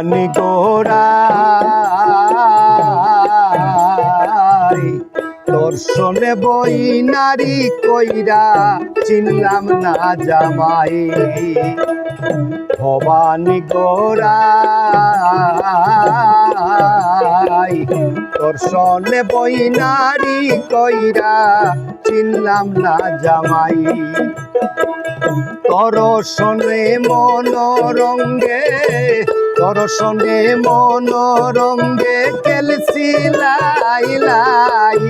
ভবানী গোরা দর্শনে বই নারী কইরা চিনলাম না জামাই। ভবানী গোরা দর্শনে বই নারী কইরা চিনলাম না জামাই। তরসনে মনোরঙ্গে তরসনে মনোরঙ্গে খেলছি লাই লাই।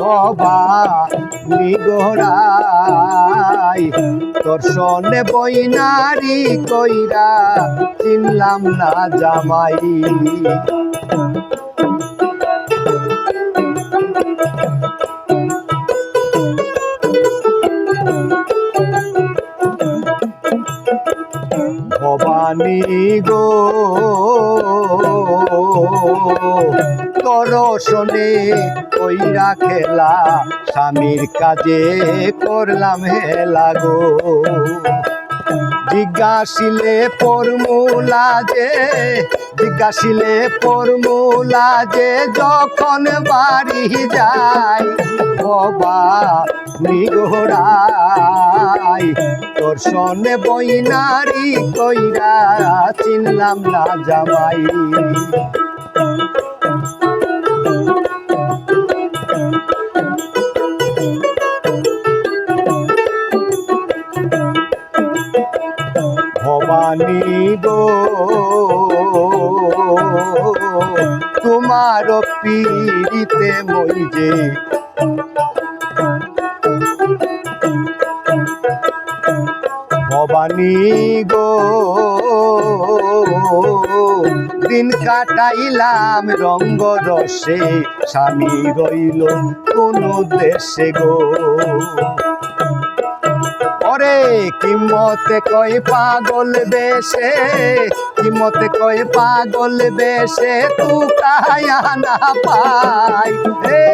বাবা নিগড়াই। দর্শনে বইনারি কইরা চিনলাম না জামাই। ভবানী গো। করশনে কইরা খেলা স্বামীর কাজে করলাম হেলা গো। জিজ্ঞাসিলে ফর্মুলা যে, জিজ্ঞাসিলে ফর্মুলা যে, যখন বাড়ি যায়, বাবা নিগোড়াই তোর সনে বইনারি কইরা চিনলাম না জামাই। গো তোমার পীড়িতে মই যে ভবানী গো দিন কাটাইলাম রঙ্গ রসে, স্বামী রইল কোন দেশে গো। ওরে কিমতে কই পাগল বেশে, কিমতে কই পাগল বেশে তু কায়া না পাই। হে,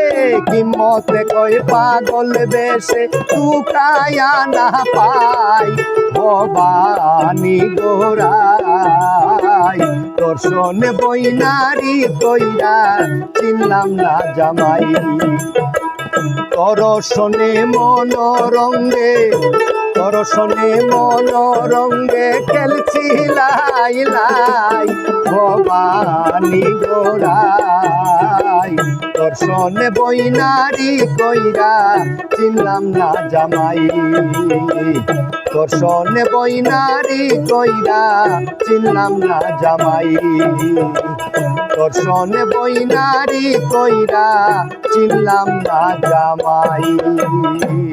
কিমতে কই পাগল বেশে তু কায়া না পাই। ভবানী গোরাই, দর্শন বইনারি কইরা চিনলাম না জামাই। তরসনে মনোরঙ্গে তরসনে মনোরঙ্গে খেলছি লাই লাই, ভবানী গোড়াই। দর্শনে বইনারি কইরা চিনলাম না জামাই। দর্শনে বইনারি কইরা চিনলাম না জামাই। দর্শনে বইনারি কইরা চিনলাম না জামাই।